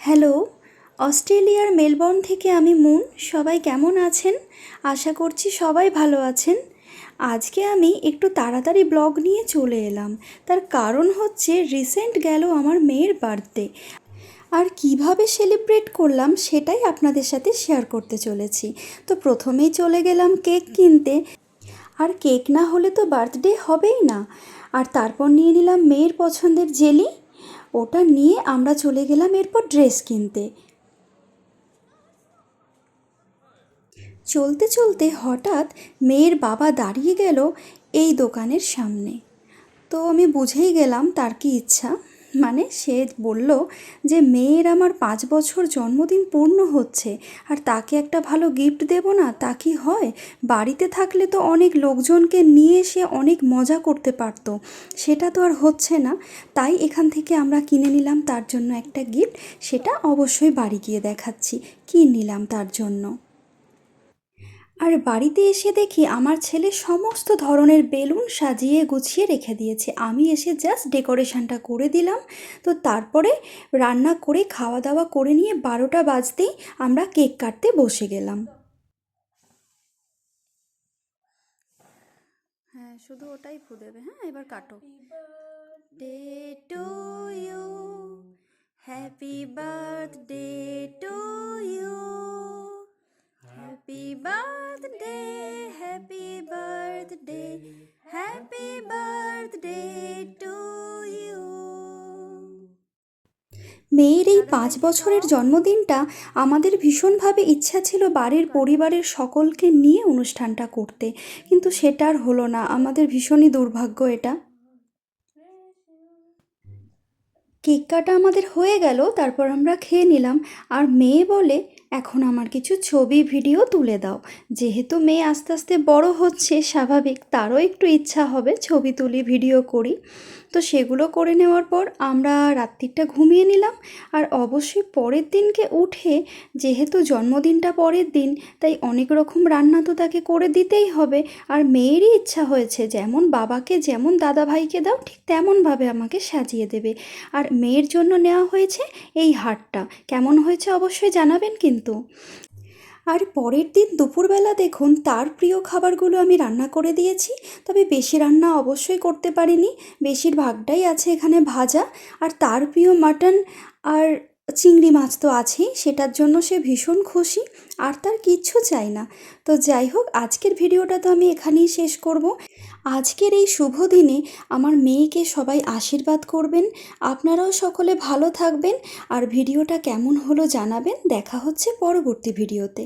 Hello, অস্ট্রেলিয়ার Melbourne থেকে আমি মুন। সবাই কেমন আছেন? আশা করছি সবাই ভালো আছেন। আজকে আমি একটু তাড়াতাড়ি ব্লগ নিয়ে চলে এলাম। তার কারণ হচ্ছে রিসেন্ট গেল আমার মেয়ের বার্থডে। আর কীভাবে সেলিব্রেট করলাম সেটাই আপনাদের সাথে শেয়ার করতে চলেছি। তো প্রথমেই চলে গেলাম কেক কিনতে। আর কেক না হলে তো বার্থডে হবেই না। আর তারপর নিয়ে নিলাম মেয়ের পছন্দের জেলি। ওটা নিয়ে আমরা চলে গেলাম এরপর ড্রেস কিনতে। চলতে চলতে হঠাৎ মেয়ের বাবা দাঁড়িয়ে গেল এই দোকানের সামনে। তো আমি বুঝেই গেলাম তার কি ইচ্ছা। মানে সে বলল যে মেয়ের আমার পাঁচ বছর জন্মদিন পূর্ণ হচ্ছে, আর তাকে একটা ভালো গিফট দেব না, তা কি হয়? বাড়িতে থাকলে তো অনেক লোকজনকে নিয়ে সে অনেক মজা করতে পারতো, সেটা তো আর হচ্ছে না। তাই এখান থেকে আমরা কিনে নিলাম তার জন্য একটা গিফট সেটা অবশ্যই বাড়ি গিয়ে দেখাচ্ছি। কী নিলাম তার জন্য? আর বাড়িতে এসে দেখি আমার ছেলে সমস্ত ধরনের বেলুন সাজিয়ে গুছিয়ে রেখে দিয়েছে। আমি এসে জাস্ট ডেকোরেশনটা করে দিলাম। তো তারপরে রান্না করে খাওয়া দাওয়া করে নিয়ে বারোটা বাজতেই আমরা কেক কাটতে বসে গেলাম। হ্যাঁ শুধু ওটাই ফু দেবে। হ্যাঁ এবার কাটো। Day to you happy birthday to birthday happy birthday to you. মেয়ের এই পাঁচ বছরের জন্মদিনটা আমাদের ভীষণভাবে ইচ্ছা ছিল বাড়ির পরিবারের সকলকে নিয়ে অনুষ্ঠানটা করতে, কিন্তু সেটা আর হলো না। আমাদের ভীষণই দুর্ভাগ্য এটা। কেক কাটা আমাদের হয়ে গেল, তারপর আমরা খেয়ে নিলাম। আর মেয়ে বলে, এখন আমার কিছু ছবি, ভিডিও তুলে দাও। যেহেতু মেয়ে আস্তে আস্তে বড় হচ্ছে, স্বাভাবিক তারও একটু ইচ্ছা হবে ছবি তুলি, ভিডিও করি। তো সেগুলো করে নেওয়ার পর আমরা রাত্রিটা ঘুমিয়ে নিলাম। আর অবশ্যই পরের দিনকে উঠে, যেহেতু জন্মদিনটা পরের দিন, তাই অনেক রকম রান্না তো তাকে করে দিতেই হবে। আর মেয়েরই ইচ্ছা হয়েছে, যেমন বাবাকে, যেমন দাদা ভাইকে দাও, ঠিক তেমনভাবে আমাকে সাজিয়ে দেবে। আর মেয়ের জন্য নেওয়া হয়েছে এই হারটা। কেমন হয়েছে অবশ্যই জানাবেন কিন্তু। আর পরের দিন দুপুরবেলা দেখুন, তার প্রিয় খাবারগুলো আমি রান্না করে দিয়েছি। তবে বেশি রান্না অবশ্যই করতে পারিনি। বেশিরভাগটাই আছে এখানে ভাজা। আর তার প্রিয় মাটন আর চিংড়ি মাছ তো আছেই। সেটার জন্য সে ভীষণ খুশি। আর তার কিচ্ছু চাই না। তো যাই হোক, আজকের ভিডিওটা তো আমি এখানেই শেষ করব। আজকের এই শুভ দিনে আমার মেয়েকে সবাই আশীর্বাদ করবেন। আপনারাও সকলে ভালো থাকবেন। আর ভিডিওটা কেমন হলো জানাবেন। দেখা হচ্ছে পরবর্তী ভিডিওতে।